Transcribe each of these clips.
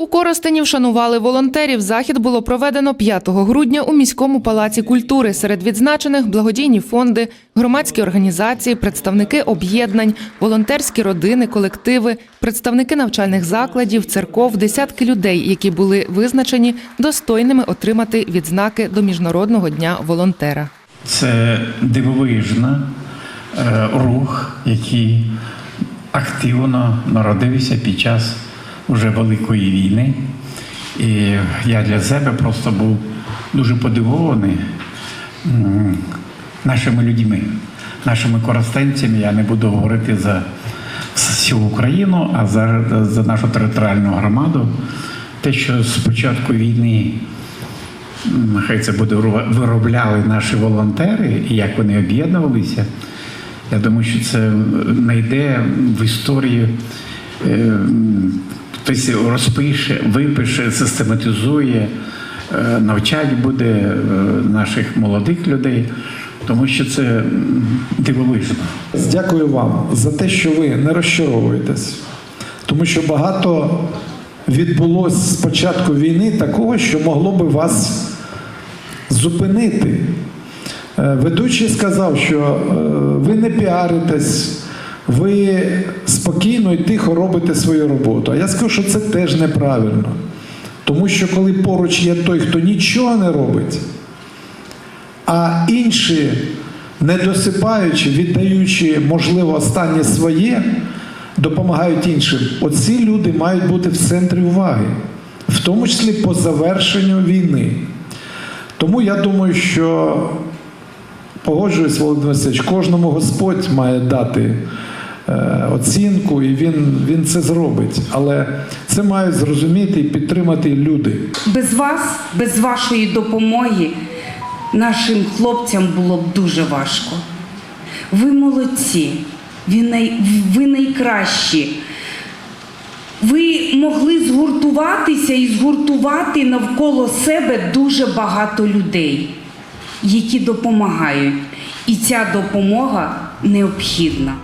У Коростені вшанували волонтерів. Захід було проведено 5 грудня у міському палаці культури. Серед відзначених благодійні фонди, громадські організації, представники об'єднань, волонтерські родини, колективи, представники навчальних закладів, церков, десятки людей, які були визначені достойними отримати відзнаки до міжнародного дня волонтера. Це дивовижна е, рух, який активно народився під час уже Великої війни. І я для себе просто був дуже подивований нашими людьми, нашими коростенцями. Я не буду говорити за всю Україну, а за, за нашу територіальну громаду. Те, що з початку війни нехай це буде виробляли наші волонтери і як вони об'єднувалися. Я думаю, що це знайде в історії, е, хтось розпише, випише, систематизує, е, навчать буде е, наших молодих людей, тому що це дивовижно. Дякую вам за те, що ви не розчаровуєтесь, тому що багато відбулося з початку війни такого, що могло би вас зупинити. Е, Ведучий сказав, що ви не піаритесь, ви спокійно і тихо робите свою роботу. А я скажу, що це теж неправильно. Тому що коли поруч є той, хто нічого не робить, а інші, не досипаючи, віддаючи, можливо, останнє своє, допомагають іншим. Оці люди мають бути в центрі уваги, в тому числі по завершенню війни. Тому я думаю, що погоджуюсь, Володимир Васильович, кожному Господь має дати оцінку, і він, він це зробить. Але це мають зрозуміти і підтримати люди. Без вас, без вашої допомоги, нашим хлопцям було б дуже важко. Ви молодці, ви, най, ви найкращі. Ви могли згуртуватися і згуртувати навколо себе дуже багато людей, які допомагають. І ця допомога необхідна.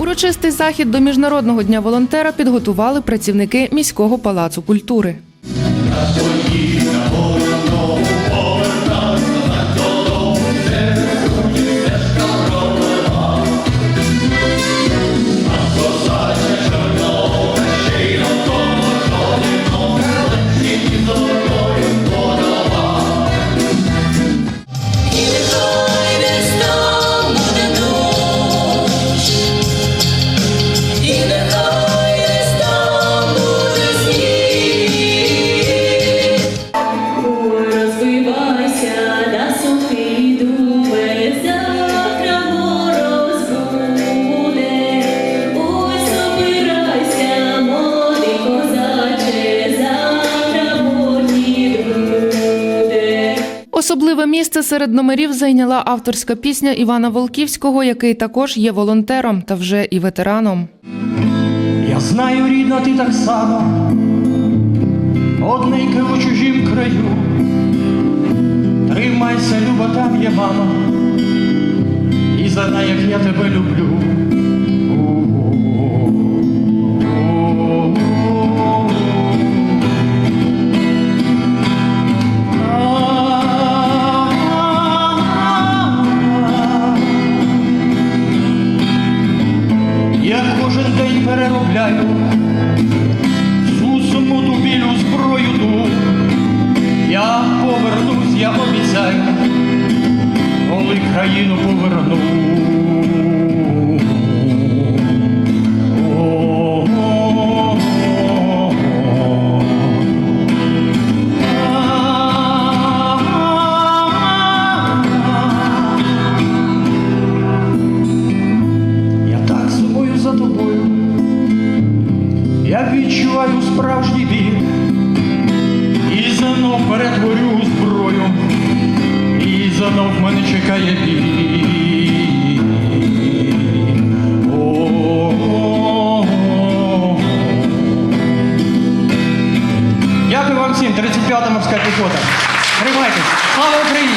Урочистий захід до міжнародного дня волонтера підготували працівники міського палацу культури. Особливе місце серед номерів зайняла авторська пісня Івана Волківського, який також є волонтером та вже і ветераном. Я знаю, рідна, ти так само, одненька у чужім краю. Тримайся, люба, там є мама, і знай, як я тебе люблю. Я повернусь, я обіцяю, коли країну поверну. Я так сумую за тобою, я відчуваю справжній біль знов мене чекає бій. Дякую вам всім, 35-та морська піхота. Тримайтесь! Слава Україні!